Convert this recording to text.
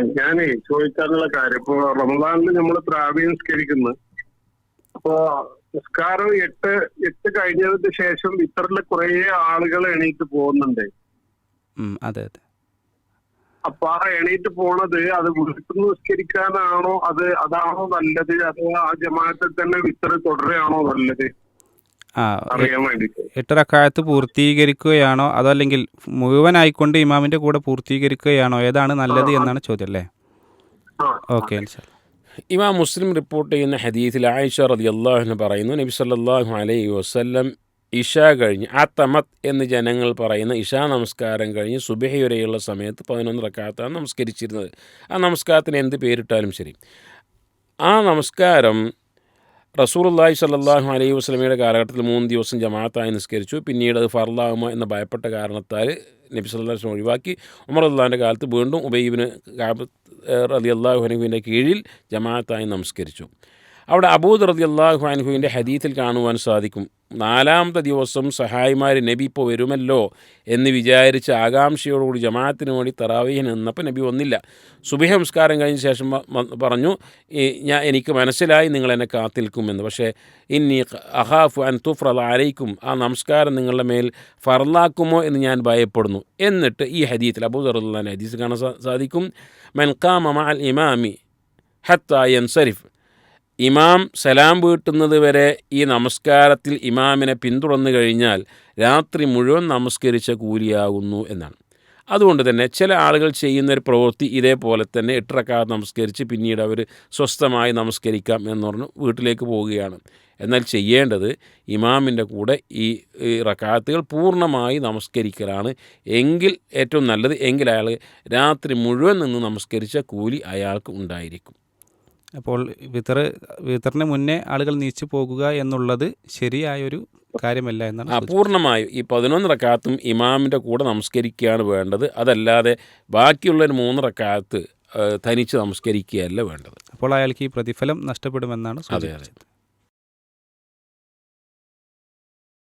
ഞാനേ ചോദിക്കാനുള്ള കാര്യം. ഇപ്പൊ റമദാനിൽ നമ്മൾ ത്രാവി നിസ്കരിക്കുന്നു. അപ്പോ നിസ്കാരം എട്ട് എട്ട് കഴിഞ്ഞതിന് ശേഷം ഇത്തരത്തിൽ കുറെ ആളുകൾ എണീറ്റ് പോകുന്നുണ്ട്. അതെ അതെ. അപ്പൊ ആ എണീറ്റ് പോണത് അത് വീട്ടിൽ നിസ്കരിക്കാനാണോ? അത് അതാണോ നല്ലത്? അതോ ആ ജമാനത്തിൽ തന്നെ വിത്തർ തുടരുകയാണോ നല്ലത്? എട്ട് റക്കായത്ത് പൂർത്തീകരിക്കുകയാണോ? അതല്ലെങ്കിൽ അല്ലെങ്കിൽ മുഴുവനായിക്കൊണ്ട് ഇമാമിന്റെ കൂടെ പൂർത്തീകരിക്കുകയാണോ? ഏതാണ് നല്ലത് എന്നാണ് ചോദ്യം അല്ലേ? ഓക്കെ. ഇമാം മുസ്ലിം റിപ്പോർട്ട് ചെയ്യുന്ന ഹദീസിൽ ആയിഷ റതി അള്ളാഹുന് പറയുന്നു നബി സല്ലാഹു അലൈഹി വസല്ലം ഇഷ കഴിഞ്ഞ് ആ തമത് എന്ന് ജനങ്ങൾ പറയുന്ന ഇഷാ നമസ്കാരം കഴിഞ്ഞ് സുബഹി വരെയുള്ള സമയത്ത് പതിനൊന്ന് റക്കാത്താണ് നമസ്കരിച്ചിരുന്നത്. ആ നമസ്കാരത്തിന് എന്ത് പേരിട്ടാലും ശരി. ആ നമസ്കാരം റസൂറുല്ലാഹി സല്ലാഹു അലൈഹി വസ്ലമയുടെ കാലഘട്ടത്തിൽ മൂന്ന് ദിവസം ജമാഅത്തായി നിസ്കരിച്ചു. പിന്നീട് അത് ഫർലാകുമോ എന്ന ഭയപ്പെട്ട കാരണത്താൽ നബി വസല്ലം ഒഴിവാക്കി. ഉമർ അള്ളാഹിന്റെ കാലത്ത് വീണ്ടും ഉബൈബിന് റലി അള്ളാഹു അനഹുവിന്റെ കീഴിൽ ജമാഅത്തായി നമസ്കരിച്ചു. അവിടെ അബൂദ് റതി അള്ളാഹു അനഹുവിന്റെ ഹദീത്തിൽ കാണുവാൻ സാധിക്കും. നാലാമത്തെ ദിവസം സഹായിമാർ നബി ഇപ്പോൾ വരുമല്ലോ എന്ന് വിചാരിച്ച് ആകാംക്ഷയോടുകൂടി ജമാഅത്തിന് വേണ്ടി തറാവീഹൻ നിന്നപ്പോൾ നബി വന്നില്ല. സുബിഹ സംസ്കാരം കഴിഞ്ഞ ശേഷം പറഞ്ഞു ഞാൻ എനിക്ക് മനസ്സിലായി നിങ്ങൾ എന്നെ കാത്തിൽക്കുമെന്ന്. പക്ഷേ ഇനി അഹാഫു അൻ തുഫ്രൽ ആരയിക്കും ആ നമസ്കാരം നിങ്ങളുടെ മേൽ ഫർലാക്കുമോ എന്ന് ഞാൻ ഭയപ്പെടുന്നു. എന്നിട്ട് ഈ ഹദീത്തിൽ അബൂദറുല്ലാൻ ഹദീസ് കാണാൻ സാധിക്കും. മൻ ഖാമ മഅൽ ഇമാമി ഹത്ത യൻസരിഫ്. ഇമാം സലാം വീട്ടുന്നത് വരെ ഈ നമസ്കാരത്തിൽ ഇമാമിനെ പിന്തുടർന്നു കഴിഞ്ഞാൽ രാത്രി മുഴുവൻ നമസ്കരിച്ച കൂലിയാകുന്നു എന്നാണ്. അതുകൊണ്ട് തന്നെ ചില ആളുകൾ ചെയ്യുന്ന ഒരു പ്രവൃത്തി ഇതേപോലെ തന്നെ എട്ടരക്കാലത്ത് നമസ്കരിച്ച് പിന്നീട് അവർ സ്വസ്ഥമായി നമസ്കരിക്കാം എന്ന് പറഞ്ഞ് വീട്ടിലേക്ക് പോവുകയാണ്. എന്നാൽ ചെയ്യേണ്ടത് ഇമാമിന്റെ കൂടെ ഈ റക്കാത്തുകൾ പൂർണമായി നമസ്കരിക്കലാണ്. എങ്കിൽ ഏറ്റവും നല്ലത് എങ്കിൽ അയാൾ രാത്രി മുഴുവൻ നിന്ന് നമസ്കരിച്ച കൂലി അയാൾക്ക് ഉണ്ടായിരിക്കും. അപ്പോൾ വിതർ വിതറിന് മുന്നേ ആളുകൾ നീച്ചു പോകുക എന്നുള്ളത് ശരിയായൊരു കാര്യമല്ല എന്നാണ് പൂർണമായും ഈ പതിനൊന്ന് റക്കാത്തും ഇമാമിന്റെ കൂടെ നമസ്കരിക്കുകയാണ് വേണ്ടത്. അതല്ലാതെ ബാക്കിയുള്ളൊരു മൂന്ന് റക്കാത്ത് തനിച്ച് നമസ്കരിക്കുകയല്ല വേണ്ടത്. അപ്പോൾ അയാൾക്ക് ഈ പ്രതിഫലം നഷ്ടപ്പെടുമെന്നാണ് അതെ അതെ.